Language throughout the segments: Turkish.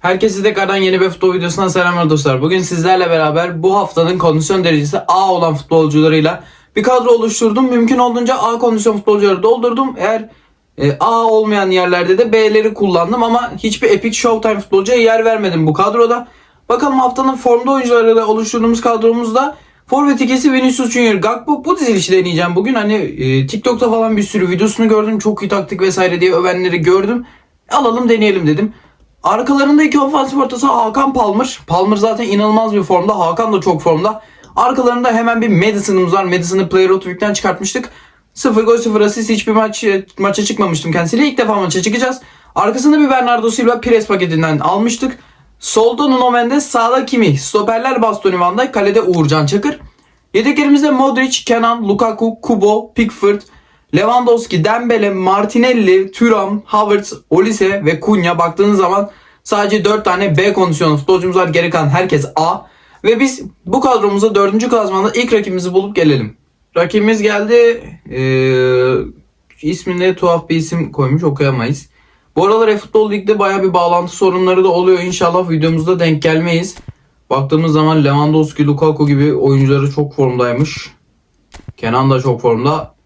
Herkese tekrardan yeni bir futbol videosundan selamlar dostlar. Bugün sizlerle beraber bu haftanın kondisyon derecesi A olan futbolcularıyla bir kadro oluşturdum. Mümkün olduğunca A kondisyon futbolcuları doldurdum. Eğer e, A olmayan yerlerde de B'leri kullandım ama hiçbir Epic Showtime futbolcuya yer vermedim bu kadroda. Bakalım haftanın formda oyuncularıyla oluşturduğumuz kadromuzda Forvet ikisi Vinicius Junior Gakpo bu dizilişi deneyeceğim bugün. Hani e, TikTok'ta falan bir sürü videosunu gördüm. Çok iyi taktik vesaire diye övenleri gördüm. Alalım deneyelim dedim. Arkalarında iki ofansif ortası Hakan Palmer. Palmer zaten inanılmaz bir formda. Hakan da çok formda. Arkalarında hemen bir Madison'ımız var. Madison'ı Player of the Week'ten çıkartmıştık. 0 gol 0 asist hiçbir maç maça çıkmamıştım kendisiyle. İlk defa maça çıkacağız. Arkasında bir Bernardo Silva Pires paketinden almıştık. Solda Nuno Mendes, sağda Kimi. Stoperler Bastoni Van Dijk, kalede Uğurcan Çakır. Yedeklerimizde Modric, Kenan, Lukaku, Kubo, Pickford, Lewandowski, Dembele, Martinelli, Thuram, Havertz, Olise ve Cunha baktığınız zaman sadece 4 tane B kondisyonu futbolcumuz var. Geri kalan herkes A. Ve biz bu kadromuza 4. klasmanda ilk rakibimizi bulup gelelim. Rakibimiz geldi. Ee, isminde tuhaf bir isim koymuş okuyamayız. Bu aralar eFootball Lig'de baya bir bağlantı sorunları da oluyor. İnşallah videomuzda denk gelmeyiz. Baktığımız zaman Lewandowski, Lukaku gibi oyuncuları çok formdaymış. Kenan da çok formda.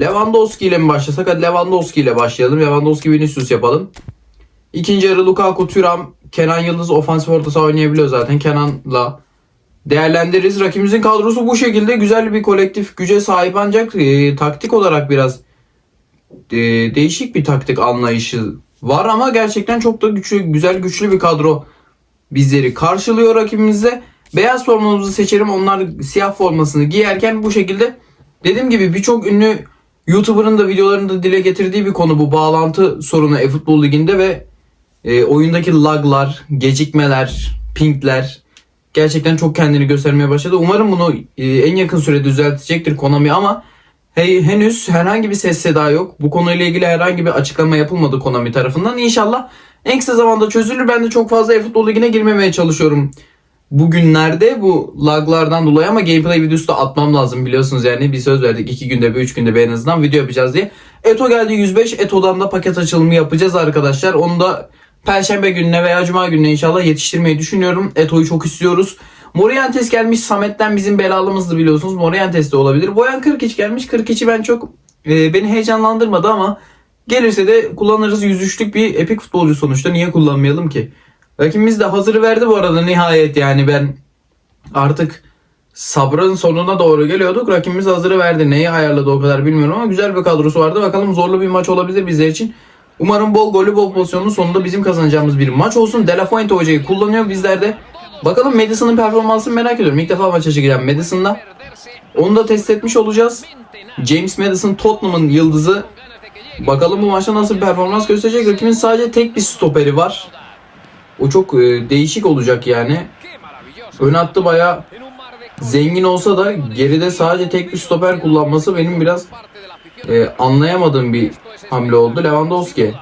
Lewandowski ile mi başlasak? Hadi Lewandowski ile başlayalım. Lewandowski Vinicius yapalım. İkinci yarı Lukaku, Thuram, Kenan Yıldız ofansif orta saha oynayabiliyor zaten. Kenan'la değerlendiririz. Rakibimizin kadrosu bu şekilde güzel bir kolektif güce sahip ancak e, taktik olarak biraz e, değişik bir taktik anlayışı var ama gerçekten çok da güçlü, güzel güçlü bir kadro bizleri karşılıyor rakibimizde. Beyaz formamızı seçerim. Onlar siyah formasını giyerken bu şekilde dediğim gibi birçok ünlü YouTuber'ın da videolarında dile getirdiği bir konu bu bağlantı sorunu e-futbol liginde ve e, oyundaki laglar, gecikmeler, pingler gerçekten çok kendini göstermeye başladı. Umarım bunu e, en yakın sürede düzeltecektir Konami ama hey, henüz herhangi bir ses seda yok. Bu konuyla ilgili herhangi bir açıklama yapılmadı Konami tarafından. İnşallah en kısa zamanda çözülür. Ben de çok fazla e-futbol ligine girmemeye çalışıyorum bugünlerde bu laglardan dolayı ama gameplay videosu da atmam lazım biliyorsunuz yani bir söz verdik 2 günde bir 3 günde bir en azından video yapacağız diye. Eto geldi 105 Eto'dan da paket açılımı yapacağız arkadaşlar. Onu da Perşembe gününe veya Cuma gününe inşallah yetiştirmeyi düşünüyorum. Eto'yu çok istiyoruz. Morientes gelmiş Samet'ten bizim belalımızdı biliyorsunuz. Morientes de olabilir. Boyan 43 gelmiş. 42 ben çok e, beni heyecanlandırmadı ama gelirse de kullanırız. 103'lük bir epik futbolcu sonuçta. Niye kullanmayalım ki? Rakibimiz de hazırı verdi bu arada nihayet yani ben artık sabrın sonuna doğru geliyorduk. Rakibimiz hazırı verdi. Neyi ayarladı o kadar bilmiyorum ama güzel bir kadrosu vardı. Bakalım zorlu bir maç olabilir bizler için. Umarım bol golü bol pozisyonlu sonunda bizim kazanacağımız bir maç olsun. De La Fuente hocayı kullanıyor bizler de. Bakalım Madison'ın performansını merak ediyorum. İlk defa maça çıkacağım Madison'la. Onu da test etmiş olacağız. James Madison Tottenham'ın yıldızı. Bakalım bu maçta nasıl bir performans gösterecek. Rakibin sadece tek bir stoperi var. O çok e, değişik olacak yani. Ön hattı baya zengin olsa da geride sadece tek bir stoper kullanması benim biraz e, anlayamadığım bir hamle oldu. Lewandowski.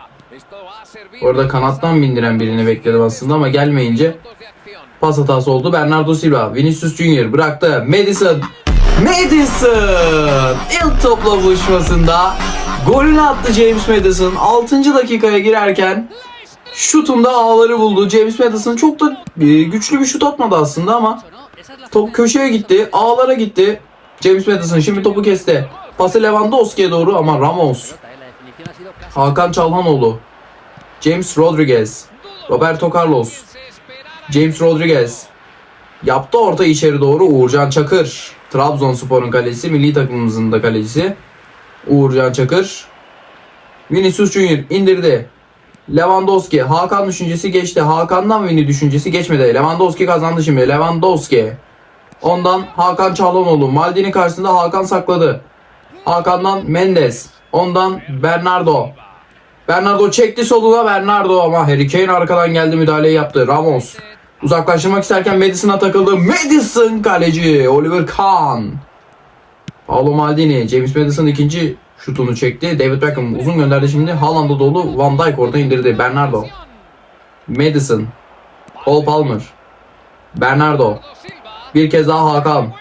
Orada kanattan bindiren birini bekledim aslında ama gelmeyince pas hatası oldu. Bernardo Silva, Vinicius Junior bıraktı. Madison. Madison! İlk topla buluşmasında golünü attı James Madison. 6. dakikaya girerken şutunda ağları buldu. James Madison çok da e, güçlü bir şut atmadı aslında ama top köşeye gitti. Ağlara gitti. James Madison şimdi topu kesti. Pası Lewandowski'ye doğru ama Ramos. Hakan Çalhanoğlu. James Rodriguez. Roberto Carlos. James Rodriguez. Yaptı orta içeri doğru Uğurcan Çakır. Trabzonspor'un kalesi, milli takımımızın da kalecisi. Uğurcan Çakır. Vinicius Junior indirdi. Lewandowski. Hakan düşüncesi geçti. Hakan'dan Vini düşüncesi geçmedi. Lewandowski kazandı şimdi. Lewandowski. Ondan Hakan Çalhanoğlu. Maldini karşısında Hakan sakladı. Hakan'dan Mendes. Ondan Bernardo. Bernardo çekti soluna Bernardo ama Harry Kane arkadan geldi müdahaleyi yaptı. Ramos. Uzaklaştırmak isterken Madison'a takıldı. Madison kaleci. Oliver Kahn. Paolo Maldini. James Madison ikinci şutunu çekti. David Beckham uzun gönderdi şimdi. Haaland'a dolu. Van Dijk orada indirdi. Bernardo. Madison. Cole Palmer. Bernardo. Bir kez daha Hakan.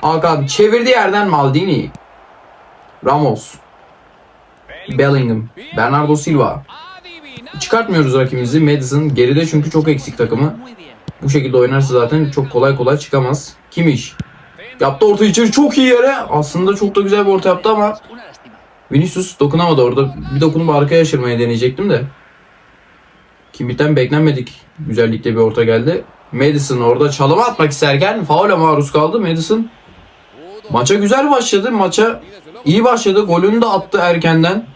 Hakan çevirdi yerden Maldini. Ramos. Bellingham. Bernardo Silva. çıkartmıyoruz rakibimizi. Madison geride çünkü çok eksik takımı. Bu şekilde oynarsa zaten çok kolay kolay çıkamaz. Kim iş? Yaptı orta içeri çok iyi yere. Aslında çok da güzel bir orta yaptı ama Vinicius dokunamadı orada. Bir dokunup arkaya aşırmaya deneyecektim de. Kimmik'ten beklenmedik güzellikle bir orta geldi. Madison orada çalıma atmak isterken faule maruz kaldı. Madison maça güzel başladı. Maça iyi başladı. Golünü de attı erkenden.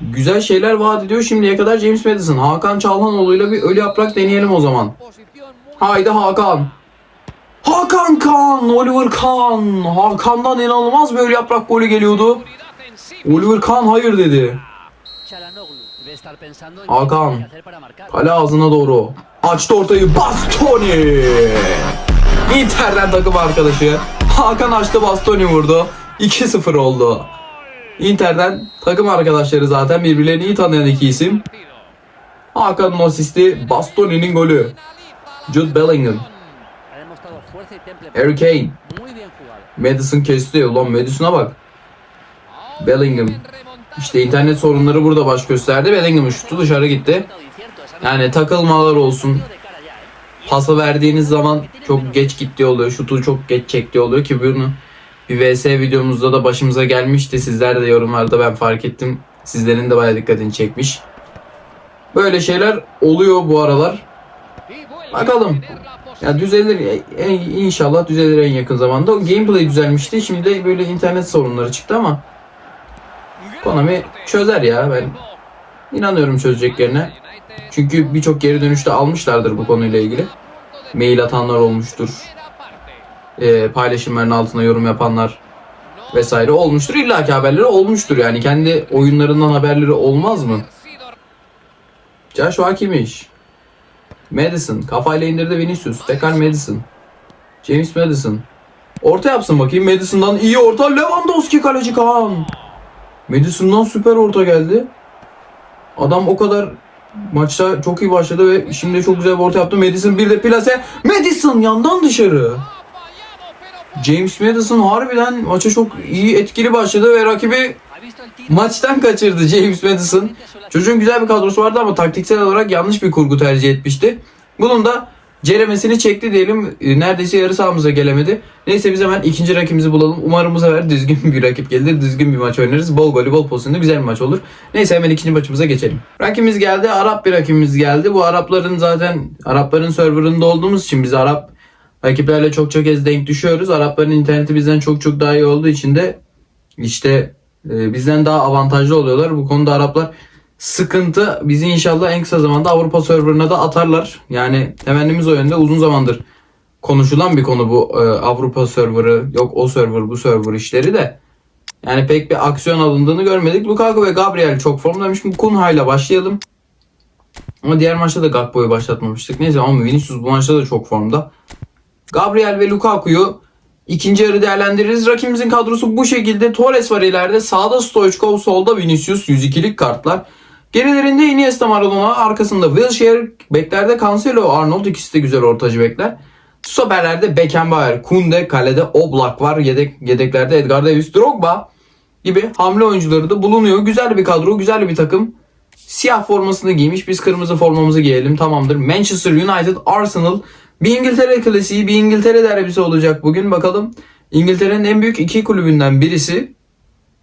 Güzel şeyler vaat ediyor şimdiye kadar James Madison. Hakan Çalhanoğlu'yla bir ölü yaprak deneyelim o zaman. Haydi Hakan. Hakan Kan, Oliver Kahn. Hakan'dan inanılmaz bir ölü yaprak golü geliyordu. Oliver Kahn hayır dedi. Hakan. Kale ağzına doğru. Açtı ortayı. Bastoni. Inter'den takım arkadaşı. Hakan açtı Bastoni vurdu. 2-0 oldu. Inter'den takım arkadaşları zaten birbirlerini iyi tanıyan iki isim. Hakan'ın asisti Bastoni'nin golü. Jude Bellingham. Harry Kane. Madison kesti. Ulan Madison'a bak. Bellingham. İşte internet sorunları burada baş gösterdi. Bellingham'ın şutu dışarı gitti. Yani takılmalar olsun. Pası verdiğiniz zaman çok geç gitti oluyor. Şutu çok geç çekti oluyor ki bunu bir VS videomuzda da başımıza gelmişti. Sizler de yorumlarda ben fark ettim. Sizlerin de bayağı dikkatini çekmiş. Böyle şeyler oluyor bu aralar. Bakalım. Ya düzelir en, inşallah düzelir en yakın zamanda. O gameplay düzelmişti. Şimdi de böyle internet sorunları çıktı ama Konami çözer ya ben inanıyorum çözeceklerine. Çünkü birçok geri dönüşte almışlardır bu konuyla ilgili. Mail atanlar olmuştur. Ee, paylaşımların altına yorum yapanlar vesaire olmuştur. İlla ki haberleri olmuştur yani. Kendi oyunlarından haberleri olmaz mı? Joshua kimmiş? Madison. Kafayla indirdi Vinicius. Tekrar Madison. James Madison. Orta yapsın bakayım. Madison'dan iyi orta. Lewandowski kaleci Kaan. Madison'dan süper orta geldi. Adam o kadar maçta çok iyi başladı ve şimdi çok güzel bir orta yaptı. Madison bir de plase. Madison yandan dışarı. James Madison harbiden maça çok iyi etkili başladı ve rakibi maçtan kaçırdı James Madison. Çocuğun güzel bir kadrosu vardı ama taktiksel olarak yanlış bir kurgu tercih etmişti. Bunun da ceremesini çekti diyelim. E, Neredeyse yarı sahamıza gelemedi. Neyse biz hemen ikinci rakibimizi bulalım. Umarım bu sefer düzgün bir rakip gelir. Düzgün bir maç oynarız. Bol golü bol pozisyonlu güzel bir maç olur. Neyse hemen ikinci maçımıza geçelim. Rakibimiz geldi. Arap bir rakibimiz geldi. Bu Arapların zaten Arapların serverında olduğumuz için biz Arap rakiplerle çok çok kez denk düşüyoruz. Arapların interneti bizden çok çok daha iyi olduğu için de işte e, bizden daha avantajlı oluyorlar. Bu konuda Araplar sıkıntı. Bizi inşallah en kısa zamanda Avrupa serverına da atarlar. Yani temennimiz o yönde uzun zamandır konuşulan bir konu bu e, Avrupa serverı yok o server bu server işleri de. Yani pek bir aksiyon alındığını görmedik. Lukaku ve Gabriel çok formdaymış. Kunha ile başlayalım. Ama diğer maçta da Gakpo'yu başlatmamıştık. Neyse ama Vinicius bu maçta da çok formda. Gabriel ve Lukaku'yu ikinci yarı değerlendiririz. Rakibimizin kadrosu bu şekilde. Torres var ileride. Sağda Stoichkov, solda Vinicius. 102'lik kartlar. Gerilerinde Iniesta Maradona, arkasında Wilshere, beklerde Cancelo, Arnold ikisi de güzel ortacı bekler. Stoperlerde Beckenbauer, Kunde, kalede Oblak var. Yedek, yedeklerde Edgar Davis, Drogba gibi hamle oyuncuları da bulunuyor. Güzel bir kadro, güzel bir takım. Siyah formasını giymiş. Biz kırmızı formamızı giyelim. Tamamdır. Manchester United, Arsenal. Bir İngiltere klasiği, bir İngiltere derbisi olacak bugün. Bakalım İngiltere'nin en büyük iki kulübünden birisi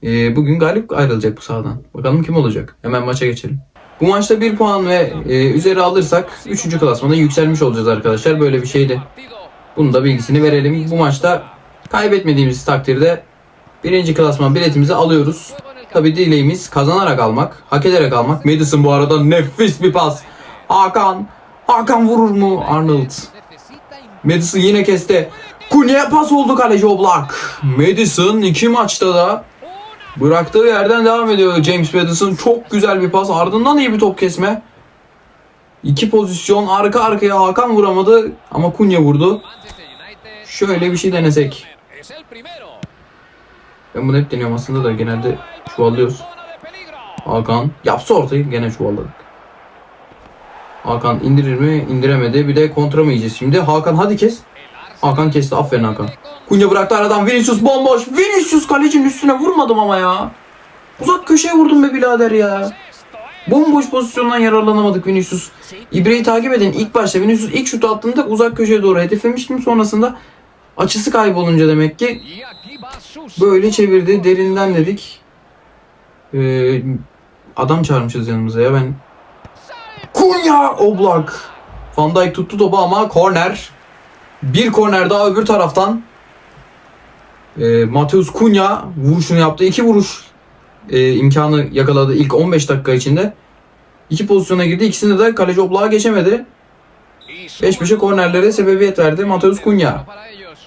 e, bugün galip ayrılacak bu sahadan. Bakalım kim olacak? Hemen maça geçelim. Bu maçta bir puan ve e, üzeri alırsak 3. klasmana yükselmiş olacağız arkadaşlar. Böyle bir şeydi. Bunun da bilgisini verelim. Bu maçta kaybetmediğimiz takdirde birinci klasman biletimizi alıyoruz. Tabi dileğimiz kazanarak almak, hak ederek almak. Madison bu arada nefis bir pas. Hakan, Hakan vurur mu? Arnold. Madison yine kesti. Kunya'ya pas oldu kaleci Oblak. Madison iki maçta da bıraktığı yerden devam ediyor James Madison. Çok güzel bir pas. Ardından iyi bir top kesme. İki pozisyon arka arkaya Hakan vuramadı ama Kunya vurdu. Şöyle bir şey denesek. Ben bunu hep deniyorum aslında da genelde çuvallıyoruz. Hakan yapsa ortayı gene çuvalladık. Hakan indirir mi? İndiremedi. Bir de kontra mı yiyeceğiz şimdi? Hakan hadi kes. Hakan kesti. Aferin Hakan. Kunya bıraktı aradan. Vinicius bomboş. Vinicius kalecinin üstüne vurmadım ama ya. Uzak köşeye vurdum be birader ya. Bomboş pozisyondan yararlanamadık Vinicius. İbre'yi takip edin. İlk başta Vinicius ilk şutu attığında uzak köşeye doğru hedeflemiştim. Sonrasında açısı kaybolunca demek ki böyle çevirdi. Derinden dedik. Ee, adam çağırmışız yanımıza ya ben. Kunya Oblak. Van Dijk tuttu topu ama korner. Bir korner daha öbür taraftan. E, Mateus Cunha vuruşunu yaptı. İki vuruş e, imkanı yakaladı ilk 15 dakika içinde. İki pozisyona girdi. İkisinde de kaleci Oblak'a geçemedi. Peş peşe kornerlere sebebiyet verdi Mateus Cunha.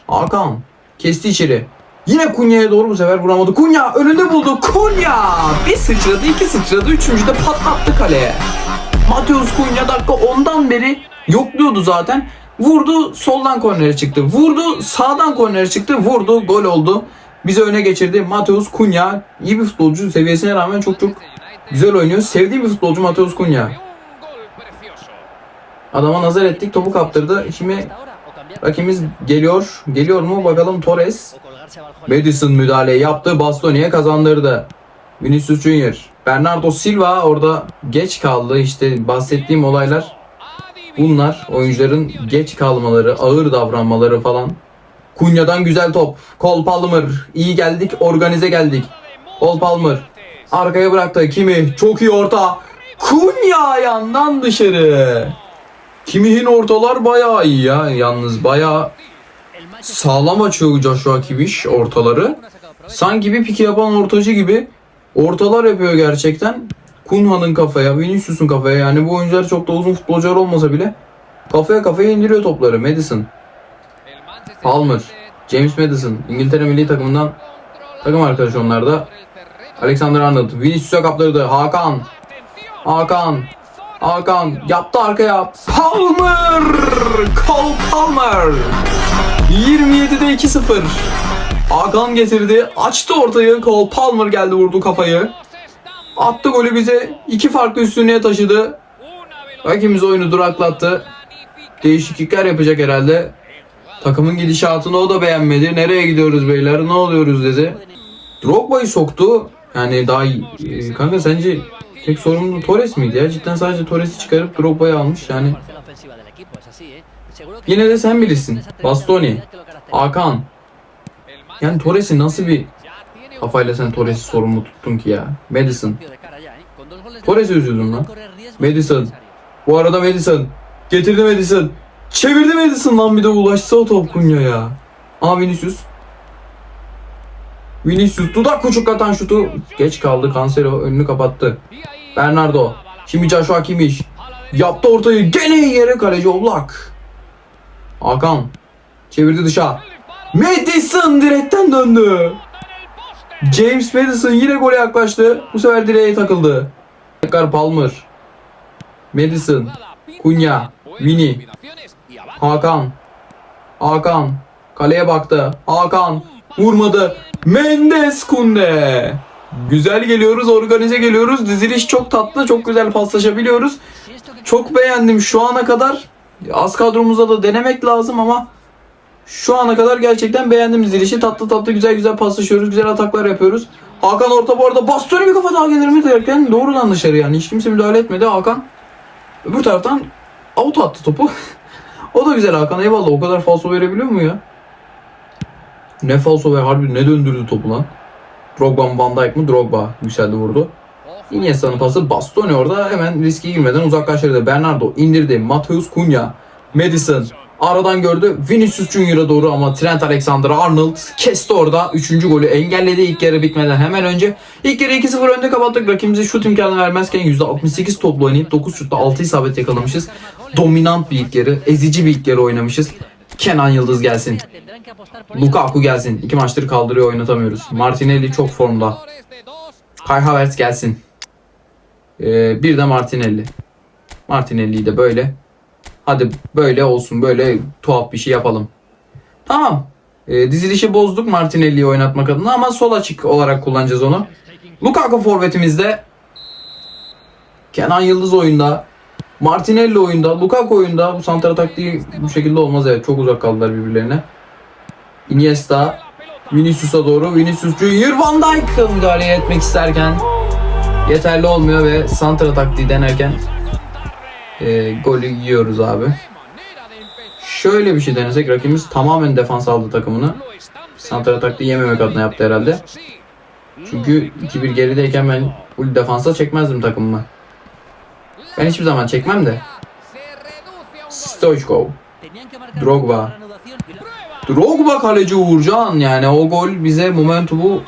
Hakan kesti içeri. Yine Kunya'ya doğru bu sefer vuramadı. Kunya önünde buldu. Kunya bir sıçradı, iki sıçradı. Üçüncü de patlattı kaleye. Mateus Kunya dakika ondan beri yokluyordu zaten. Vurdu soldan kornere çıktı. Vurdu sağdan kornere çıktı. Vurdu gol oldu. Bizi öne geçirdi. Mateus Kunya iyi bir futbolcu seviyesine rağmen çok çok güzel oynuyor. Sevdiğim bir futbolcu Mateus Kunya. Adama nazar ettik topu kaptırdı. Şimdi rakibimiz geliyor. Geliyor mu bakalım Torres. Madison müdahale yaptı. Bastoni'ye kazandırdı. Vinicius Junior. Bernardo Silva orada geç kaldı. İşte bahsettiğim olaylar bunlar. Oyuncuların geç kalmaları, ağır davranmaları falan. Kunya'dan güzel top. Cole Palmer. iyi geldik, organize geldik. Cole Palmer. Arkaya bıraktı. Kimi? Çok iyi orta. Kunya yandan dışarı. Kimi'nin ortalar bayağı iyi ya. Yalnız bayağı sağlam açıyor Joshua Kimmich ortaları. Sanki bir pike yapan ortacı gibi ortalar yapıyor gerçekten. Kunha'nın kafaya, Vinicius'un kafaya yani bu oyuncular çok da uzun futbolcular olmasa bile kafaya kafaya indiriyor topları. Madison, Palmer, James Madison İngiltere milli takımından takım arkadaşı onlar da. Alexander Arnold, Vinicius'a kaptırdı. Hakan, Hakan, Hakan yaptı arkaya. Palmer! Cole Palmer! 27'de 2-0. Hakan getirdi. Açtı ortayı. Cole Palmer geldi vurdu kafayı. Attı golü bize. iki farklı üstünlüğe taşıdı. Rakibimiz oyunu duraklattı. Değişiklikler yapacak herhalde. Takımın gidişatını o da beğenmedi. Nereye gidiyoruz beyler? Ne oluyoruz dedi. Drogba'yı soktu. Yani daha. Ee, kanka sence tek sorumlu Torres miydi ya? Cidden sadece Torres'i çıkarıp Drogba'yı almış. Yani Yine de sen bilirsin. Bastoni, Hakan. Yani Torres'i nasıl bir kafayla sen Torres'i sorumlu tuttun ki ya? Madison. Torres'i üzüldüm lan. Madison. Bu arada Madison. Getirdi Madison. Çevirdi Madison lan bir de ulaşsa o top Kunya'ya. Aa Vinicius. Vinicius dudak uçuk atan şutu. Geç kaldı Cancelo önünü kapattı. Bernardo. Şimdi Joshua Kimmich. Yaptı ortayı gene yere kaleci Oblak. Hakan. Çevirdi dışa. Madison direkten döndü. James Madison yine gole yaklaştı. Bu sefer direğe takıldı. Tekrar Palmer. Madison. Kunya. Vini. Hakan. Hakan. Kaleye baktı. Hakan. Vurmadı. Mendes Kunde. Güzel geliyoruz, organize geliyoruz. Diziliş çok tatlı, çok güzel paslaşabiliyoruz. Çok beğendim şu ana kadar. Az kadromuzda da denemek lazım ama şu ana kadar gerçekten beğendim dizilişi. Tatlı tatlı güzel güzel paslaşıyoruz. Güzel ataklar yapıyoruz. Hakan orta bu arada bastonu bir kafa daha gelir mi derken doğrudan dışarı yani. Hiç kimse müdahale etmedi. Hakan öbür taraftan out attı topu. o da güzel Hakan eyvallah. O kadar falso verebiliyor mu ya? Ne falso ver harbi ne döndürdü topu lan. Drogba mı Van Dijk mı? Drogba yükseldi vurdu. Iniesta'nın pası Bastoni orada hemen riske girmeden uzaklaştırdı. Bernardo indirdi. Mateus Cunha. Madison aradan gördü. Vinicius Junior'a doğru ama Trent Alexander-Arnold kesti orada. Üçüncü golü engelledi ilk yarı bitmeden hemen önce. İlk yarı 2-0 önde kapattık. Rakibimize şut imkanı vermezken %68 toplu oynayıp 9 şutta 6 isabet yakalamışız. Dominant bir ilk yarı. Ezici bir ilk yarı oynamışız. Kenan Yıldız gelsin. Lukaku gelsin. İki maçtır kaldırıyor oynatamıyoruz. Martinelli çok formda. Kai Havertz gelsin. Ee, bir de Martinelli. Martinelli'yi de böyle. Hadi böyle olsun. Böyle tuhaf bir şey yapalım. Tamam. Ee, dizilişi bozduk Martinelli'yi oynatmak adına ama sol açık olarak kullanacağız onu. Lukaku forvetimizde. Kenan Yıldız oyunda. Martinelli oyunda. Lukaku oyunda. Bu santra taktiği bu şekilde olmaz evet. Çok uzak kaldılar birbirlerine. Iniesta. Vinicius'a doğru. Vinicius Junior Van Dijk müdahale etmek isterken yeterli olmuyor ve santra taktiği denerken e, golü yiyoruz abi. Şöyle bir şey denesek rakibimiz tamamen defans aldı takımını. Santra taktiği yememek adına yaptı herhalde. Çünkü 2-1 gerideyken ben full defansa çekmezdim takımımı. Ben hiçbir zaman çekmem de. Stoichkov. Drogba. Drogba kaleci Uğurcan yani o gol bize momentumu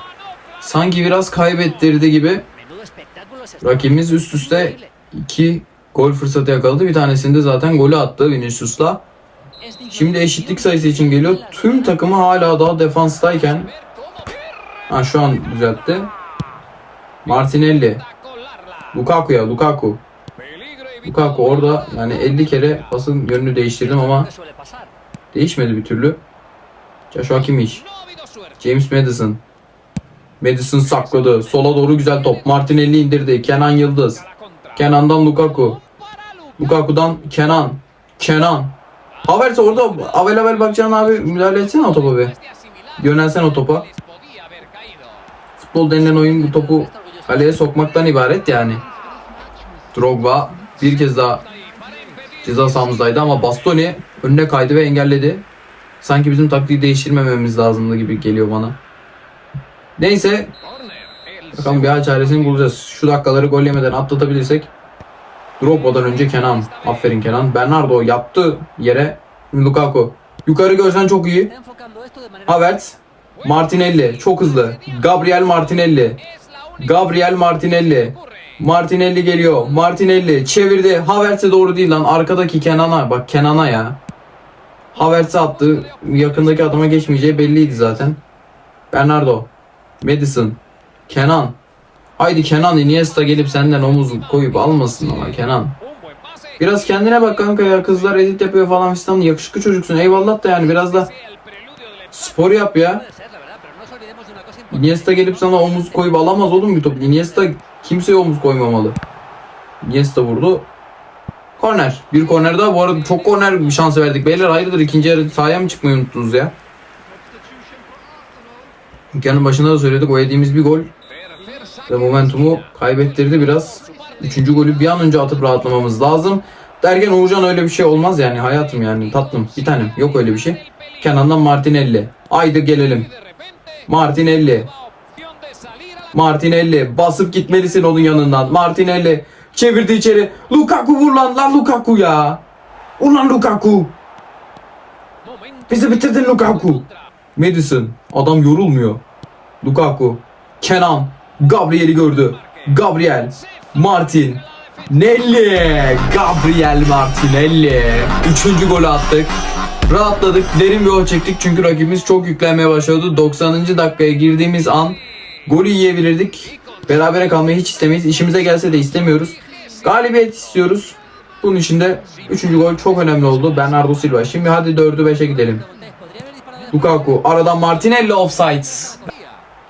sanki biraz kaybettirdi gibi. Rakibimiz üst üste iki gol fırsatı yakaladı. Bir tanesinde zaten golü attı Vinicius'la. Şimdi eşitlik sayısı için geliyor. Tüm takımı hala daha defanstayken ha şu an düzeltti. Martinelli. Lukaku'ya Lukaku. Lukaku orada yani 50 kere pasın yönünü değiştirdim ama değişmedi bir türlü. Joshua Kimmich. James Madison. Madison sakladı. Sola doğru güzel top. Martinelli indirdi. Kenan Yıldız. Kenan'dan Lukaku. Lukaku'dan Kenan. Kenan. Havertz orada avel avel bakacaksın abi müdahale etsene o topa bir. Yönelsen o topa. Futbol denilen oyun bu topu kaleye sokmaktan ibaret yani. Drogba bir kez daha ceza sahamızdaydı ama Bastoni önüne kaydı ve engelledi. Sanki bizim taktiği değiştirmememiz lazımdı gibi geliyor bana. Neyse bakalım bir çaresini bulacağız. Şu dakikaları gol yemeden atlatabilirsek Drogba'dan önce Kenan. Aferin Kenan. Bernardo yaptı yere. Lukaku. Yukarı görsen çok iyi. Havertz. Martinelli. Çok hızlı. Gabriel Martinelli. Gabriel Martinelli. Martinelli geliyor. Martinelli çevirdi. Havertz'e doğru değil lan. Arkadaki Kenan'a. Bak Kenan'a ya. Havertz'e attı. Yakındaki adama geçmeyeceği belliydi zaten. Bernardo. Madison. Kenan. Haydi Kenan Iniesta gelip senden omuz koyup almasın ama Kenan. Biraz kendine bak kanka ya kızlar edit yapıyor falan fistan yakışıklı çocuksun eyvallah da yani biraz da spor yap ya. Iniesta gelip sana omuz koyup alamaz oğlum bir top. Iniesta kimseye omuz koymamalı. Iniesta vurdu. Korner. Bir korner daha. Bu arada çok korner bir şansı verdik. Beyler hayırdır ikinci yarı sahaya mı çıkmayı unuttunuz ya? Dükkanın başında da söyledik. O yediğimiz bir gol ve momentumu kaybettirdi biraz. Üçüncü golü bir an önce atıp rahatlamamız lazım. Derken Uğurcan öyle bir şey olmaz yani hayatım yani tatlım bir tanem yok öyle bir şey. Kenan'dan Martinelli. Haydi gelelim. Martinelli. Martinelli basıp gitmelisin onun yanından. Martinelli çevirdi içeri. Lukaku vur lan lan Lukaku ya. Ulan Lukaku. Bizi bitirdin Lukaku. Madison adam yorulmuyor. Lukaku. Kenan. Gabriel'i gördü. Gabriel. Martin. Nelly. Gabriel Martinelli. Üçüncü golü attık. Rahatladık. Derin bir o çektik çünkü rakibimiz çok yüklenmeye başladı. 90. dakikaya girdiğimiz an golü yiyebilirdik. Berabere kalmayı hiç istemeyiz. İşimize gelse de istemiyoruz. Galibiyet istiyoruz. Bunun için de 3. gol çok önemli oldu. Bernardo Silva. Şimdi hadi 4'ü 5'e gidelim. Lukaku. Aradan Martinelli offside.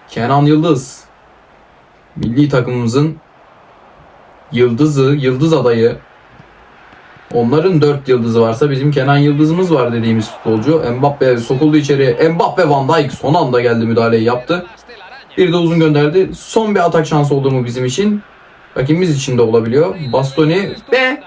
Kenan Yıldız. Milli takımımızın yıldızı, yıldız adayı. Onların 4 yıldızı varsa bizim Kenan Yıldız'ımız var dediğimiz futbolcu. Mbappe sokuldu içeri. Mbappe Van Dijk son anda geldi müdahaleyi yaptı. Bir de uzun gönderdi. Son bir atak şansı oldu mu bizim için? Rakibimiz için de olabiliyor. Bastoni ve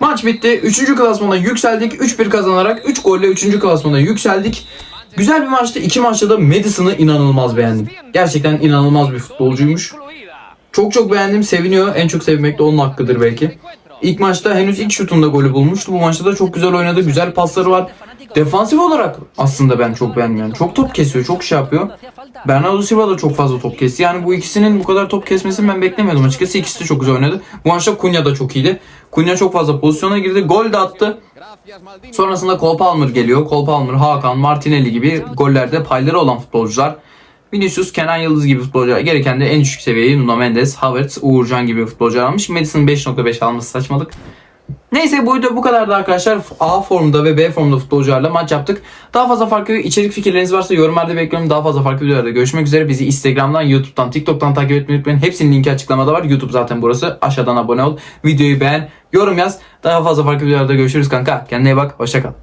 maç bitti. 3. klasmana yükseldik. 3-1 kazanarak 3 golle 3. klasmana yükseldik. Güzel bir maçtı. İki maçta da Madison'ı inanılmaz beğendim. Gerçekten inanılmaz bir futbolcuymuş. Çok çok beğendim. Seviniyor. En çok sevmek de onun hakkıdır belki. İlk maçta henüz ilk şutunda golü bulmuştu. Bu maçta da çok güzel oynadı. Güzel pasları var. Defansif olarak aslında ben çok beğendim. Yani çok top kesiyor. Çok şey yapıyor. Bernardo Silva da çok fazla top kesti. Yani bu ikisinin bu kadar top kesmesini ben beklemiyordum açıkçası. İkisi de çok güzel oynadı. Bu maçta Kunya da çok iyiydi. Kunya çok fazla pozisyona girdi. Gol de attı. Sonrasında Cole Palmer geliyor. Cole Palmer, Hakan, Martinelli gibi gollerde payları olan futbolcular. Vinicius, Kenan Yıldız gibi futbolcular. Gereken de en düşük seviyeyi Nuno Mendes, Havertz, Uğurcan gibi futbolcular almış. Madison 5.5 alması saçmalık. Neyse bu video bu kadardı arkadaşlar. A formda ve B formda futbolcularla maç yaptık. Daha fazla farklı içerik fikirleriniz varsa yorumlarda bekliyorum. Daha fazla farklı videolarda görüşmek üzere. Bizi Instagram'dan, YouTube'dan, TikTok'tan takip etmeyi unutmayın. Hepsinin linki açıklamada var. YouTube zaten burası. Aşağıdan abone ol. Videoyu beğen, yorum yaz. Daha fazla farklı videolarda görüşürüz kanka. Kendine iyi bak. Hoşça kal.